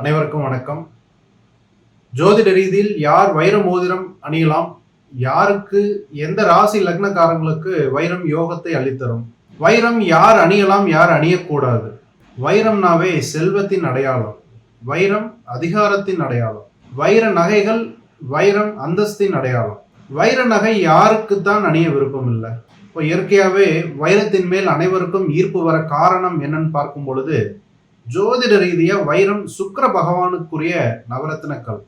அனைவருக்கும் வணக்கம். ஜோதிட ரீதியில் யார் வைர மோதிரம் அணியலாம்? யாருக்கு எந்த ராசி லக்னக்காரங்களுக்கு வைரம் யோகத்தை அளித்தரும்? வைரம் யார் அணியலாம் யார் அணியக்கூடாது? வைரம்னாவே செல்வத்தின் அடையாளம். வைரம் அதிகாரத்தின் அடையாளம். வைர நகைகள் வைரம் அந்தஸ்தின் அடையாளம். வைர நகை யாருக்குத்தான் அணிய விருப்பம் இல்லை இப்போ இயற்கையாகவே வைரத்தின் மேல் அனைவருக்கும் ஈர்ப்பு வர காரணம் என்னன்னு பார்க்கும் பொழுது ஜோதிட ரீதியாக வைரம் சுக்கிர பகவானுக்குரிய நவரத்னக்கல்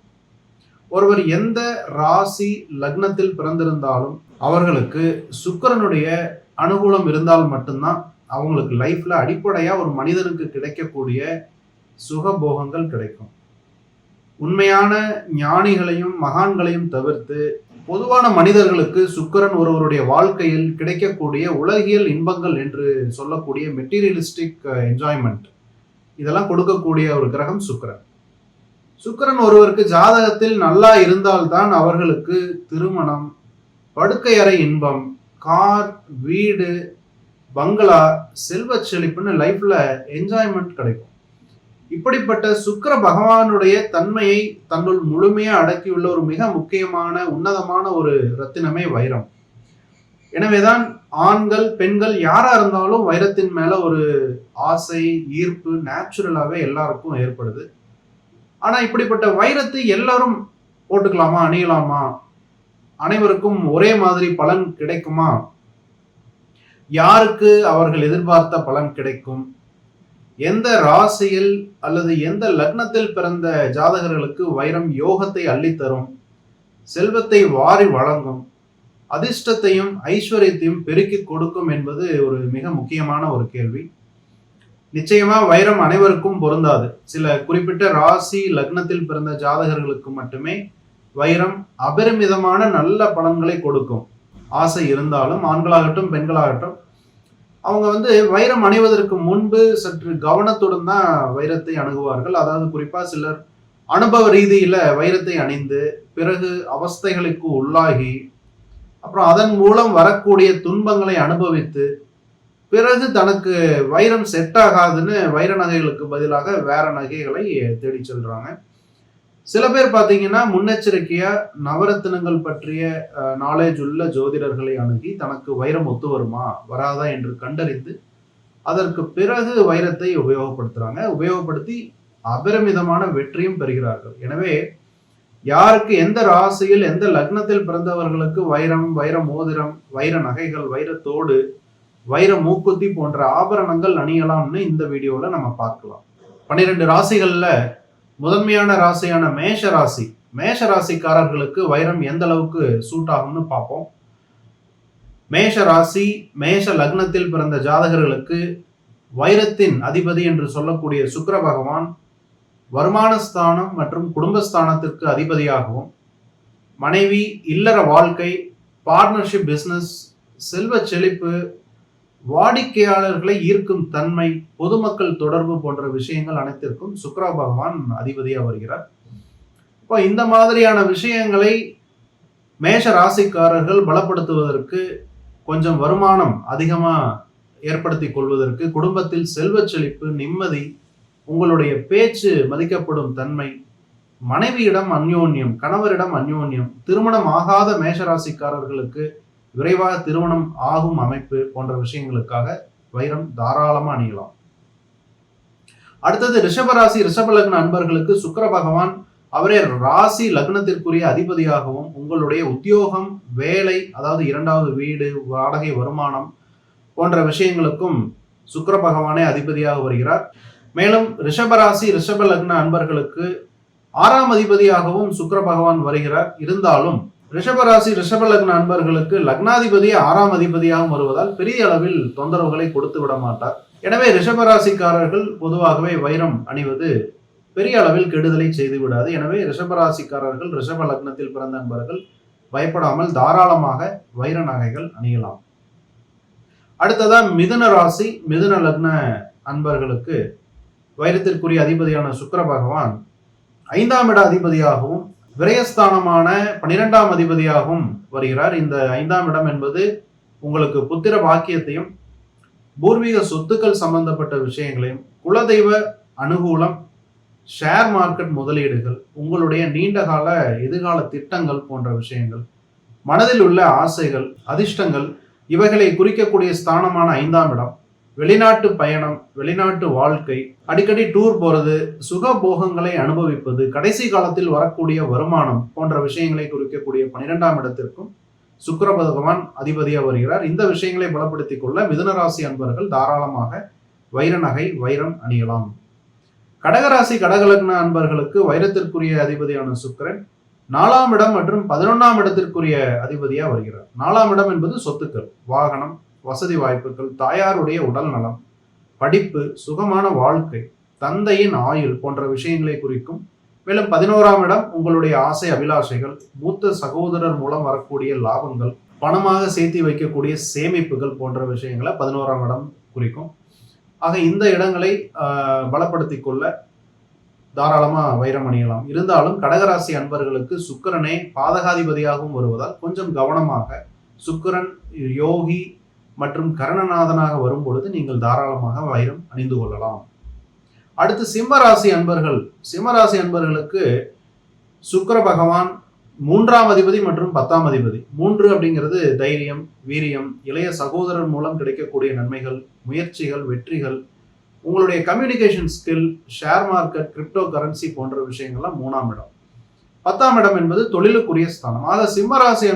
ஒருவர் எந்த ராசி லக்னத்தில் பிறந்திருந்தாலும் அவர்களுக்கு சுக்கிரனுடைய அனுகூலம் இருந்தால் மட்டும்தான் அவங்களுக்கு லைஃப்ல அடிப்படையா ஒரு மனிதனுக்கு கிடைக்கக்கூடிய சுகபோகங்கள் கிடைக்கும். உண்மையான ஞானிகளையும் மகான்களையும் தவிர்த்து பொதுவான மனிதர்களுக்கு சுக்கிரன் ஒருவருடைய வாழ்க்கையில் கிடைக்கக்கூடிய உலகியல் இன்பங்கள் என்று சொல்லக்கூடிய மெட்டீரியலிஸ்டிக் என்ஜாய்மெண்ட் uh, இதெல்லாம் கொடுக்கக்கூடிய ஒரு கிரகம் சுக்கரன். சுக்கரன் ஒருவருக்கு ஜாதகத்தில் நல்லா இருந்தால்தான் அவர்களுக்கு திருமணம் படுக்கையறை இன்பம் கார் வீடு பங்களா செல்வ செழிப்புன்னு லைஃப்ல என்ஜாய்மெண்ட் கிடைக்கும். இப்படிப்பட்ட சுக்கர பகவானுடைய தன்மையை தன்னுள் முழுமையா அடக்கியுள்ள ஒரு மிக முக்கியமான உன்னதமான ஒரு ரத்தினமே வைரம். எனவேதான் ஆண்கள் பெண்கள் யாரா இருந்தாலும் வைரத்தின் மேல ஒரு ஆசை ஈர்ப்பு நேச்சுரலாகவே எல்லாருக்கும் ஏற்படுது. ஆனால் இப்படிப்பட்ட வைரத்தை எல்லாரும் போட்டுக்கலாமா அணியலாமா? அனைவருக்கும் ஒரே மாதிரி பலன் கிடைக்குமா? யாருக்கு அவர்கள் எதிர்பார்த்த பலன் கிடைக்கும்? எந்த ராசியில் அல்லது எந்த லக்னத்தில் பிறந்த ஜாதகர்களுக்கு வைரம் யோகத்தை அள்ளித்தரும்? செல்வத்தை வாரி வழங்கும். அதிர்ஷ்டத்தையும் ஐஸ்வர்யத்தையும் பெருக்கி கொடுக்கும் என்பது ஒரு மிக முக்கியமான ஒரு கேள்வி. நிச்சயமா வைரம் அனைவருக்கும் பொருந்தாது. சில குறிப்பிட்ட ராசி லக்னத்தில் பிறந்த ஜாதகர்களுக்கு மட்டுமே வைரம் அபரிமிதமான நல்ல பலன்களை கொடுக்கும். ஆசை இருந்தாலும் ஆண்களாகட்டும் பெண்களாகட்டும் அவங்க வந்து வைரம் அணிவதற்கு முன்பு சற்று கவனத்துடன் தான் வைரத்தை அணுகுவார்கள். அதாவது குறிப்பா சிலர் அனுபவ ரீதியில வைரத்தை அணிந்து பிறகு அவஸ்தைகளுக்கு உள்ளாகி அப்புறம் அதன் மூலம் வரக்கூடிய துன்பங்களை அனுபவித்து பிறகு தனக்கு வைரம் செட் ஆகாதுன்னு வைர நகைகளுக்கு பதிலாக வேற நகைகளை தேடி செல்றாங்க. சில பேர் பார்த்தீங்கன்னா முன்னெச்சரிக்கையா நவரத்தினங்கள் பற்றிய நாலேஜ் உள்ள ஜோதிடர்களை அணுகி தனக்கு வைரம் ஒத்து வருமா வராதா என்று கண்டறிந்து அதற்கு பிறகு வைரத்தை உபயோகப்படுத்துறாங்க. உபயோகப்படுத்தி அபரிமிதமான வெற்றியும் பெறுகிறார்கள். எனவே யாருக்கு எந்த ராசியில் எந்த லக்னத்தில் பிறந்தவர்களுக்கு வைரம் வைர மோதிரம் வைர நகைகள் வைரத்தோடு வைர மூக்குத்தி போன்ற ஆபரணங்கள் அணியலாம்னு இந்த வீடியோவில் நம்ம பார்க்கலாம். பன்னிரெண்டு ராசிகளில் முதன்மையான ராசியான மேஷ ராசி. மேஷ ராசிக்காரர்களுக்கு வைரம் எந்த அளவுக்கு சூட் ஆகும்னு பார்ப்போம். மேஷ ராசி மேஷ லக்னத்தில் பிறந்த ஜாதகர்களுக்கு வைரத்தின் அதிபதி என்று சொல்லக்கூடிய சுக்கர பகவான் வருமானஸ்தானம் மற்றும் குடும்பஸ்தானத்திற்கு அதிபதியாகவும் மனைவி இல்லற வாழ்க்கை பார்ட்னர்ஷிப் பிஸ்னஸ் செல்வ செழிப்பு வாடிக்கையாளர்களை ஈர்க்கும் தன்மை பொதுமக்கள் தொடர்பு போன்ற விஷயங்கள் அனைத்திற்கும் சுக்ரா பகவான் அதிபதியாக வருகிறார். இப்போ இந்த மாதிரியான விஷயங்களை மேஷ ராசிக்காரர்கள் பலப்படுத்துவதற்கு கொஞ்சம் வருமானம் அதிகமாக ஏற்படுத்தி கொள்வதற்கு குடும்பத்தில் செல்வ செழிப்பு நிம்மதி உங்களுடைய பேச்சு மதிக்கப்படும் தன்மை மனைவியிடம் அந்யோன்யம் கணவரிடம் அந்யோன்யம் திருமணம் ஆகாத மேஷராசிக்காரர்களுக்கு விரைவாக திருமணம் ஆகும் அமைப்பு போன்ற விஷயங்களுக்காக வைரம் தாராளமாக அணியலாம். அடுத்தது ரிஷபராசி ரிஷப லக்ன அன்பர்களுக்கு சுக்கர பகவான் அவரே ராசி லக்னத்திற்குரிய அதிபதியாகவும் உங்களுடைய உத்தியோகம் வேலை அதாவது இரண்டாவது வீடு வாடகை வருமானம் போன்ற விஷயங்களுக்கும் சுக்கர பகவானே அதிபதியாக வருகிறார். மேலும் ரிஷபராசி ரிஷப லக்ன அன்பர்களுக்கு ஆறாம் அதிபதியாகவும் சுக்கர பகவான் வருகிறார். இருந்தாலும் ரிஷபராசி ரிஷப லக்ன அன்பர்களுக்கு லக்னாதிபதி ஆறாம் அதிபதியாகவும் வருவதால் பெரிய அளவில் தொந்தரவுகளை கொடுத்து விட மாட்டார். எனவே ரிஷபராசிக்காரர்கள் பொதுவாகவே வைரம் அணிவது பெரிய அளவில் கெடுதலை செய்துவிடாது எனவே ரிஷபராசிக்காரர்கள் ரிஷப லக்னத்தில் பிறந்த அன்பர்கள் பயப்படாமல் தாராளமாக வைர நகைகள் அணியலாம். அடுத்ததா மிதுன ராசி மிதுன லக்ன அன்பர்களுக்கு வைரத்திற்குரிய அதிபதியான சுக்கர பகவான் ஐந்தாம் இட அதிபதியாகவும் விரயஸ்தானமான பன்னிரெண்டாம் அதிபதியாகவும் வருகிறார். இந்த ஐந்தாம் இடம் என்பது உங்களுக்கு புத்திர பாக்கியத்தையும் பூர்வீக சொத்துக்கள் சம்பந்தப்பட்ட விஷயங்களையும் குலதெய்வ அனுகூலம் ஷேர் மார்க்கெட் முதலீடுகள் உங்களுடைய நீண்டகால எதிர்கால திட்டங்கள் போன்ற விஷயங்கள் மனதில் உள்ள ஆசைகள் அதிர்ஷ்டங்கள் இவைகளை குறிக்கக்கூடிய ஸ்தானமான ஐந்தாம் இடம். வெளிநாட்டு பயணம் வெளிநாட்டு வாழ்க்கை அடிக்கடி டூர் போறது சுக போகங்களை அனுபவிப்பது கடைசி காலத்தில் வரக்கூடிய வருமானம் போன்ற விஷயங்களை குறிக்கக்கூடிய பன்னிரெண்டாம் இடத்திற்கும் சுக்கர பகவான் அதிபதியாக வருகிறார். இந்த விஷயங்களை பலப்படுத்திக் கொள்ள மிதுனராசி அன்பர்கள் தாராளமாக வைர நகை வைரம் அணியலாம். கடகராசி கடகலக்ன அன்பர்களுக்கு வைரத்திற்குரிய அதிபதியான சுக்கிரன் நாலாம் இடம் மற்றும் பதினொன்றாம் இடத்திற்குரிய அதிபதியாக வருகிறார். நாலாம் இடம் என்பது சொத்துக்கள் வாகனம் வசதி வாய்ப்புகள் தாயாருடைய உடல் நலம் படிப்பு சுகமான வாழ்க்கை தந்தையின் ஆயுள் போன்ற விஷயங்களை குறிக்கும் மேலும் பதினோராம் இடம் உங்களுடைய ஆசை அபிலாஷைகள் மூத்த சகோதரர் மூலம் வரக்கூடிய லாபங்கள் பணமாக சேர்த்து வைக்கக்கூடிய சேமிப்புகள் போன்ற விஷயங்களை பதினோராம் இடம் குறிக்கும். ஆக இந்த இடங்களை பலப்படுத்தி கொள்ள தாராளமாக வைரம் அணியலாம். இருந்தாலும் கடகராசி அன்பர்களுக்கு சுக்கிரனே பாதகாதிபதியாகவும் வருவதால் கொஞ்சம் கவனமாக சுக்கிரன் யோகி மற்றும் கரணநாதனாக வரும் பொழுது நீங்கள் தாராளமாக வைரம் அணிந்து கொள்ளலாம். அடுத்து சிம்மராசி அன்பர்கள். சிம்மராசி அன்பர்களுக்கு சுக்கர பகவான் மூன்றாம் அதிபதி மற்றும் பத்தாம் அதிபதி. மூன்று அப்படிங்கிறது தைரியம் வீரியம் இளைய சகோதரர் மூலம் கிடைக்கக்கூடிய நன்மைகள் முயற்சிகள் வெற்றிகள். உங்களுடைய communication skill share market crypto currency போன்ற விஷயங்கள்லாம் மூணாம் இடம். பத்தாம் இடம் என்பது தொழிலுக்குரிய ஸ்தானம். ஆக சிம்ம ராசி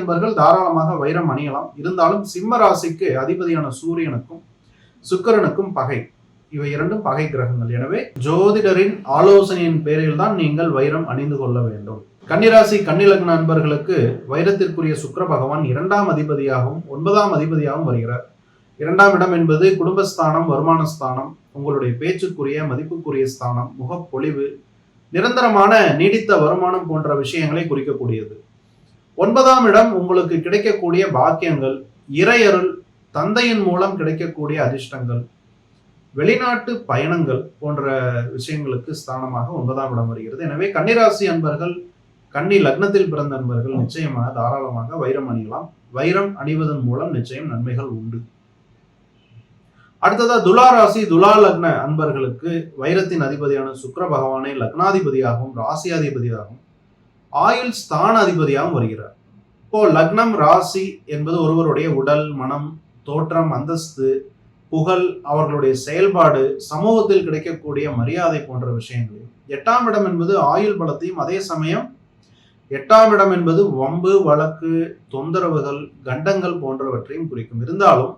தாராளமாக வைரம் அணியலாம். இருந்தாலும் சிம்ம ராசிக்கு அதிபதியான சூரியனுக்கும் சுக்கிரனுக்கும் பகை. இவை இரண்டும் பகை கிரகங்கள். எனவே ஜோதிடரின் ஆலோசனையின் பேரில் தான் நீங்கள் வைரம் அணிந்து கொள்ள வேண்டும். கன்னிராசி கன்னிலக்ன நண்பர்களுக்கு வைரத்திற்குரிய சுக்கர பகவான் இரண்டாம் அதிபதியாகவும் ஒன்பதாம் அதிபதியாகவும் வருகிறார். இரண்டாம் இடம் என்பது குடும்பஸ்தானம் வருமானஸ்தானம் உங்களுடைய பேச்சுக்குரிய மதிப்புக்குரிய ஸ்தானம் முகப்பொழிவு நிரந்தரமான நீடித்த வருமானம் போன்ற விஷயங்களை குறிக்கக்கூடியது. ஒன்பதாம் இடம் உங்களுக்கு கிடைக்கக்கூடிய பாக்கியங்கள் இறையருள் தந்தையின் மூலம் கிடைக்கக்கூடிய அதிர்ஷ்டங்கள் வெளிநாட்டு பயணங்கள் போன்ற விஷயங்களுக்கு ஸ்தானமாக ஒன்பதாம் இடம் வருகிறது. எனவே கன்னிராசி அன்பர்கள் கன்னி லக்னத்தில் பிறந்த அன்பர்கள் நிச்சயமாக தாராளமாக வைரம் அணியலாம். வைரம் அணிவதன் மூலம் நிச்சயம் நன்மைகள் உண்டு. அடுத்ததா துலா ராசி துலா லக்ன அன்பர்களுக்கு வைரத்தின் அதிபதியான சுக்கர பகவானை லக்னாதிபதியாகவும் ராசியாதிபதியாகவும் ஆயுள் ஸ்தான அதிபதியாகவும் வருகிறார். இப்போ லக்னம் ராசி என்பது ஒருவருடைய உடல் மனம் தோற்றம் அந்தஸ்து புகழ் அவர்களுடைய செயல்பாடு சமூகத்தில் கிடைக்கக்கூடிய மரியாதை போன்ற விஷயங்கள். எட்டாம் இடம் என்பது ஆயுள் பலத்தையும் அதே சமயம் எட்டாம் இடம் என்பது வம்பு வழக்கு தொந்தரவுகள் கண்டங்கள் போன்றவற்றையும் குறிக்கும். இருந்தாலும்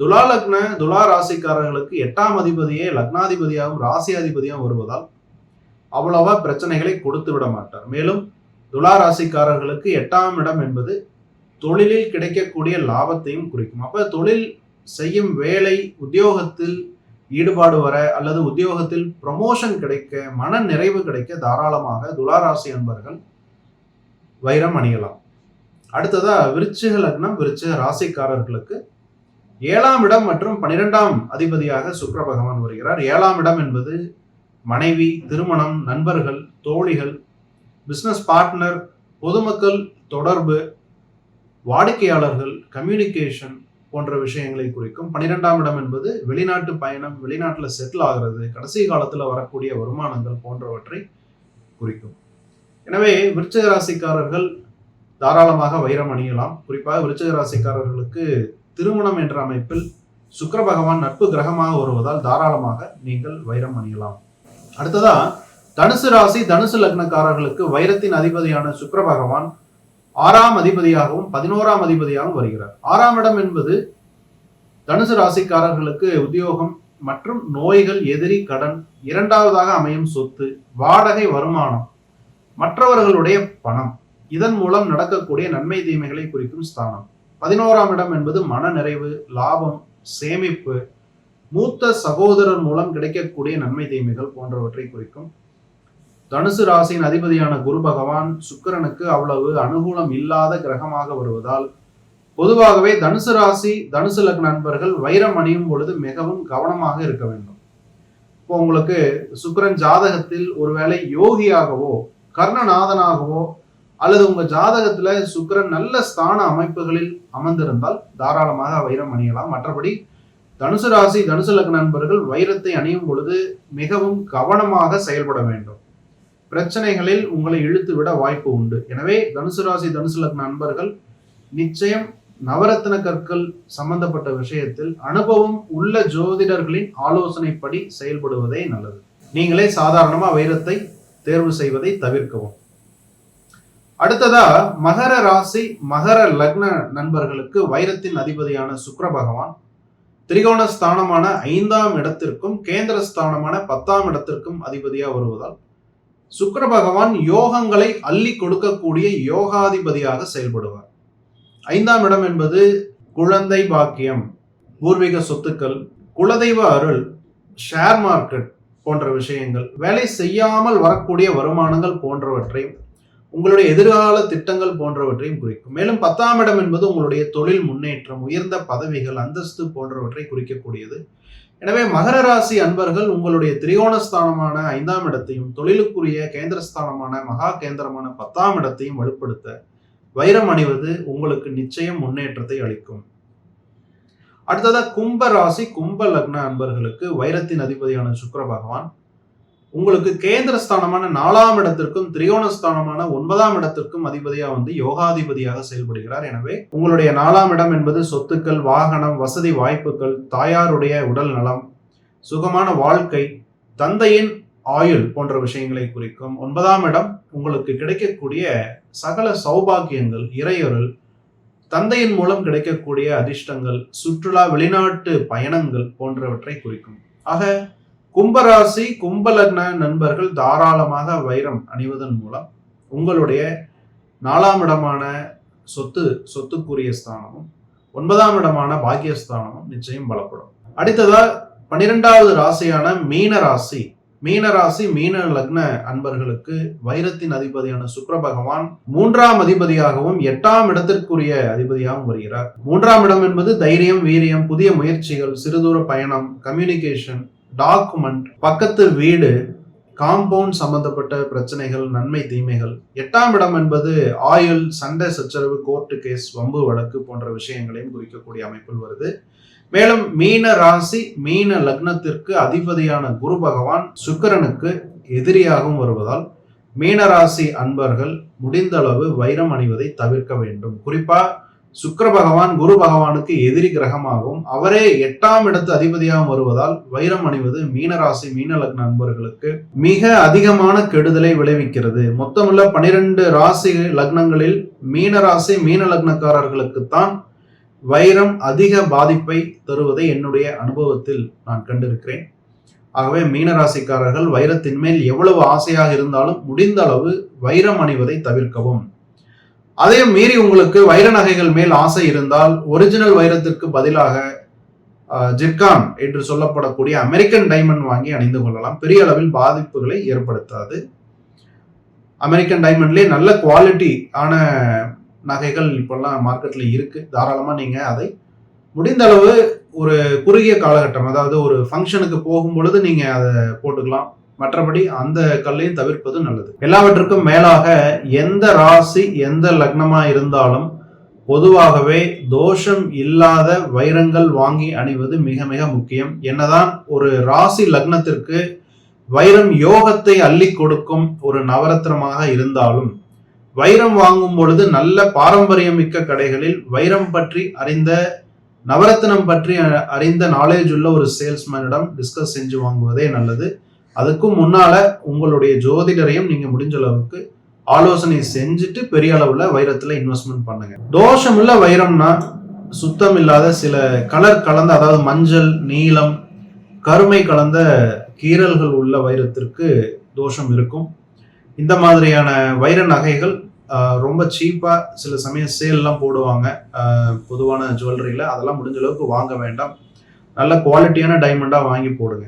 துலா லக்ன துலா ராசிக்காரர்களுக்கு எட்டாம் அதிபதியே லக்னாதிபதியாகவும் ராசியாதிபதியாகவும் வருவதால் அவ்வளவா பிரச்சனைகளை கொடுத்து விட மாட்டார். மேலும் துலா ராசிக்காரர்களுக்கு எட்டாம் இடம் என்பது தொழிலில் கிடைக்கக்கூடிய லாபத்தையும் குறிக்கும். அப்ப தொழில் செய்யும் வேலை உத்தியோகத்தில் ஈடுபாடு வர அல்லது உத்தியோகத்தில் ப்ரமோஷன் கிடைக்க மன நிறைவு கிடைக்க தாராளமாக துளாராசி அன்பர்கள் வைரம் அணியலாம். அடுத்ததா விருச்சிக லக்னம் விருச்சிக ராசிக்காரர்களுக்கு ஏழாம் இடம் மற்றும் பனிரெண்டாம் அதிபதியாக சுக்கர பகவான் வருகிறார். ஏழாம் இடம் என்பது மனைவி திருமணம் நண்பர்கள் தோழிகள் பிஸ்னஸ் பார்ட்னர் பொதுமக்கள் தொடர்பு வாடிக்கையாளர்கள் கம்யூனிகேஷன் போன்ற விஷயங்களை குறிக்கும். பன்னிரெண்டாம் இடம் என்பது வெளிநாட்டு பயணம் வெளிநாட்டில் செட்டில் ஆகிறது கடைசி காலத்தில் வரக்கூடிய வருமானங்கள் போன்றவற்றை குறிக்கும். எனவே விருச்சிக ராசிக்காரர்கள் தாராளமாக வைரம் அணியலாம். குறிப்பாக விருச்சிக ராசிக்காரர்களுக்கு திருமணம் என்ற அமைப்பில் சுக்கர பகவான் நட்பு கிரகமாக வருவதால் தாராளமாக நீங்கள் வைரம் அணியலாம். அடுத்ததா தனுசு ராசி தனுசு லக்னக்காரர்களுக்கு வைரத்தின் அதிபதியான சுக்கர பகவான் ஆறாம் அதிபதியாகவும் பதினோராம் அதிபதியாகவும் வருகிறார். ஆறாம் இடம் என்பது தனுசு ராசிக்காரர்களுக்கு உத்தியோகம் மற்றும் நோய்கள் எதிரி கடன் இரண்டாவதாக அமையும் சொத்து வாடகை வருமானம் மற்றவர்களுடைய பணம். இதன் மூலம் நடக்கக்கூடிய நன்மை தீமைகளை குறிக்கும் ஸ்தானம். பதினோராம் இடம் என்பது மன நிறைவு லாபம் சேமிப்பு மூத்த சகோதரர் மூலம் கிடைக்கக்கூடிய நன்மை தீமைகள் போன்றவற்றை குறிக்கும். தனுசு ராசியின் அதிபதியான குரு பகவான் சுக்கிரனுக்கு அவ்வளவு அனுகூலம் இல்லாத கிரகமாக வருவதால் பொதுவாகவே தனுசு ராசி தனுசு லக்ன நண்பர்கள் வைரம் அணியும் பொழுது மிகவும் கவனமாக இருக்க வேண்டும். இப்போ உங்களுக்கு சுக்கரன் ஜாதகத்தில் ஒருவேளை யோகியாகவோ கர்ணநாதனாகவோ அல்லது உங்க ஜாதகத்துல சுக்கரன் நல்ல ஸ்தான அமைப்புகளில் அமர்ந்திருந்தால் தாராளமாக வைரம் அணியலாம். மற்றபடி தனுசு ராசி தனுசு லக்ன நண்பர்கள் வைரத்தை அணியும் பொழுது மிகவும் கவனமாக செயல்பட வேண்டும். பிரச்சனைகளில் உங்களை இழுத்து விட வாய்ப்பு உண்டு. எனவே தனுசு ராசி தனுசு லக்ன நண்பர்கள் நிச்சயம் நவரத்ன கற்கள் சம்பந்தப்பட்ட விஷயத்தில் அனுபவம் உள்ள ஜோதிடர்களின் ஆலோசனைப்படி செயல்படுவதே நல்லது. நீங்களே சாதாரணமா வைரத்தை தேர்வு செய்வதை தவிர்க்கவும். அடுத்ததா மகர ராசி மகர லக்ன நண்பர்களுக்கு வைரத்தின் அதிபதியான சுக்கர பகவான். திரிகோண ஸ்தானமான ஐந்தாம் இடத்திற்கும் கேந்திர ஸ்தானமான பத்தாம் இடத்திற்கும் அதிபதியா வருவதால் சுக்கர பகவான் யோகங்களை அள்ளி கொடுக்கக்கூடிய யோகாதிபதியாக செயல்படுவார். ஐந்தாம் இடம் என்பது குழந்தை பாக்கியம் பூர்வீக சொத்துக்கள் குலதெய்வ அருள் ஷேர் மார்க்கெட் போன்ற விஷயங்கள் வேலை செய்யாமல் வரக்கூடிய வருமானங்கள் போன்றவற்றை உங்களுடைய எதிர்கால திட்டங்கள் போன்றவற்றையும் குறிக்கும். மேலும் பத்தாம் இடம் என்பது உங்களுடைய தொழில் முன்னேற்றம் உயர்ந்த பதவிகள் அந்தஸ்து போன்றவற்றை குறிக்கக்கூடியது. எனவே மகர ராசி அன்பர்கள் உங்களுடைய திரிகோணஸ்தானமான ஐந்தாம் இடத்தையும் தொழிலுக்குரிய கேந்திரஸ்தானமான மகா கேந்திரமான பத்தாம் இடத்தையும் வலுப்படுத்த வைரம் அணிவது உங்களுக்கு நிச்சயம் முன்னேற்றத்தை அளிக்கும். அடுத்ததாக கும்ப ராசி கும்ப லக்ன அன்பர்களுக்கு வைரத்தின் அதிபதியான சுக்கர பகவான். உங்களுக்கு கேந்திர ஸ்தானமான நாலாம் இடத்திற்கும் திரிகோணஸ்தானமான ஒன்பதாம் இடத்திற்கும் அதிபதியா வந்து யோகாதிபதியாக செயல்படுகிறார். எனவே உங்களுடைய நாலாம் இடம் என்பது சொத்துக்கள் வாகனம் வசதி வாய்ப்புகள் தாயாருடைய உடல் நலம் சுகமான வாழ்க்கை தந்தையின் ஆயுள் போன்ற விஷயங்களை குறிக்கும். ஒன்பதாம் இடம் உங்களுக்கு கிடைக்கக்கூடிய சகல சௌபாகியங்கள் இறையொருள் தந்தையின் மூலம் கிடைக்கக்கூடிய அதிர்ஷ்டங்கள் சுற்றுலா வெளிநாட்டு பயணங்கள் போன்றவற்றை குறிக்கும். ஆக கும்பராசி கும்பலக்ன நண்பர்கள் தாராளமாக வைரம் அணிவதன் மூலம் உங்களுடைய நாலாம் இடமான சொத்து சொத்துக்குரிய ஸ்தானமும் ஒன்பதாம் இடமான பாக்கியஸ்தானமும் நிச்சயம் பலப்படும். அடுத்ததா பன்னிரெண்டாவது ராசியான மீன ராசி மீன ராசி மீன லக்ன அன்பர்களுக்கு வைரத்தின் அதிபதியான சுக்கர பகவான் மூன்றாம் அதிபதியாகவும் எட்டாம் இடத்திற்குரிய அதிபதியாகவும் வருகிறார். மூன்றாம் இடம் என்பது தைரியம் வீரியம் புதிய முயற்சிகள் சிறுதூர பயணம் கம்யூனிகேஷன் டாக்குமெண்ட் பக்கத்து வீடு காம்பவுண்ட் சம்பந்தப்பட்ட பிரச்சனைகள் நன்மை தீமைகள். எட்டாம் இடம் என்பது ஆயுள் சண்டை சச்சரவு கோர்ட்டு கேஸ் வம்பு வழக்கு போன்ற விஷயங்களையும் குறிக்கக்கூடிய அமைப்பில் வருது. மேலும் மீன ராசி மீன லக்னத்திற்கு அதிபதியான குரு பகவான் சுக்கரனுக்கு எதிரியாகவும் வருவதால் மீனராசி அன்பர்கள் முடிந்த அளவு வைரம் அணிவதை தவிர்க்க வேண்டும். குறிப்பா சுக்கர பகவான் குரு பகவானுக்கு எதிரி கிரகமாகவும் அவரே எட்டாம் இடத்து அதிபதியாகவும் வருவதால் வைரம் அணிவது மீனராசி மீனலக்ன நண்பர்களுக்கு மிக அதிகமான கெடுதலை விளைவிக்கிறது. மொத்தமுள்ள பனிரெண்டு ராசி லக்னங்களில் மீனராசி மீன லக்னக்காரர்களுக்குத்தான் வைரம் அதிக பாதிப்பை தருவதை என்னுடைய அனுபவத்தில் நான் கண்டிருக்கிறேன். ஆகவே மீனராசிக்காரர்கள் வைரத்தின் மேல் எவ்வளவு ஆசையாக இருந்தாலும் முடிந்த அளவு வைரம் அணிவதை தவிர்க்கவும். அதையும் மீறி உங்களுக்கு வைர நகைகள் மேல் ஆசை இருந்தால் ஒரிஜினல் வைரத்திற்கு பதிலாக ஜிர்கான் என்று சொல்லப்படக்கூடிய அமெரிக்கன் டைமண்ட் வாங்கி அணிந்து கொள்ளலாம். பெரிய அளவில் பாதிப்புகளை ஏற்படுத்தாது. அமெரிக்கன் டைமண்ட்லேயே நல்ல குவாலிட்டி ஆன நகைகள் இப்போல்லாம் மார்க்கெட்டில் இருக்குது தாராளமாக நீங்கள் அதை முடிந்த அளவு ஒரு குறுகிய காலகட்டம் அதாவது ஒரு ஃபங்க்ஷனுக்கு போகும் பொழுது நீங்கள் அதை போட்டுக்கலாம். மற்றபடி அந்த கல்லையும் தவிர்ப்பது நல்லது. எல்லாவற்றுக்கும் மேலாக எந்த ராசி எந்த லக்னமா இருந்தாலும் பொதுவாகவே தோஷம் இல்லாத வைரங்கள் வாங்கி அணிவது மிக மிக முக்கியம். என்னதான் ஒரு ராசி லக்னத்திற்கு வைரம் யோகத்தை அள்ளி கொடுக்கும் ஒரு நவரத்னமாக இருந்தாலும் வைரம் வாங்கும் பொழுது நல்ல பாரம்பரியமிக்க கடைகளில் வைரம் பற்றி அறிந்த நவரத்னம் பற்றி அறிந்த நாலேஜ் உள்ள ஒரு சேல்ஸ்மேனிடம் டிஸ்கஸ் செஞ்சு வாங்குவதே நல்லது. அதுக்கும் முன்னால உங்களுடைய ஜோதிடரையும் நீங்க முடிஞ்ச அளவுக்கு ஆலோசனை செஞ்சுட்டு பெரிய அளவுல வைரத்துல இன்வெஸ்ட்மெண்ட் பண்ணுங்க. தோஷம் இல்ல வைரம்னா சுத்தம் இல்லாத சில கலர் கலந்த அதாவது மஞ்சள் நீலம் கருமை கலந்த கீரல்கள் உள்ள வைரத்திற்கு தோஷம் இருக்கும். இந்த மாதிரியான வைர நகைகள் ரொம்ப சீப்பாக சில சமயம் சேல்லாம் போடுவாங்க. பொதுவான ஜுவல்லரியில் அதெல்லாம் முடிஞ்ச அளவுக்கு வாங்க வேண்டாம். நல்ல குவாலிட்டியான டைமண்டாக வாங்கி போடுங்க.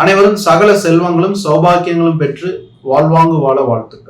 அனைவரும் சகல செல்வங்களும் சௌபாக்கியங்களும் பெற்று வாழ்வாங்கு வாழ வாழ்த்துக்கள்.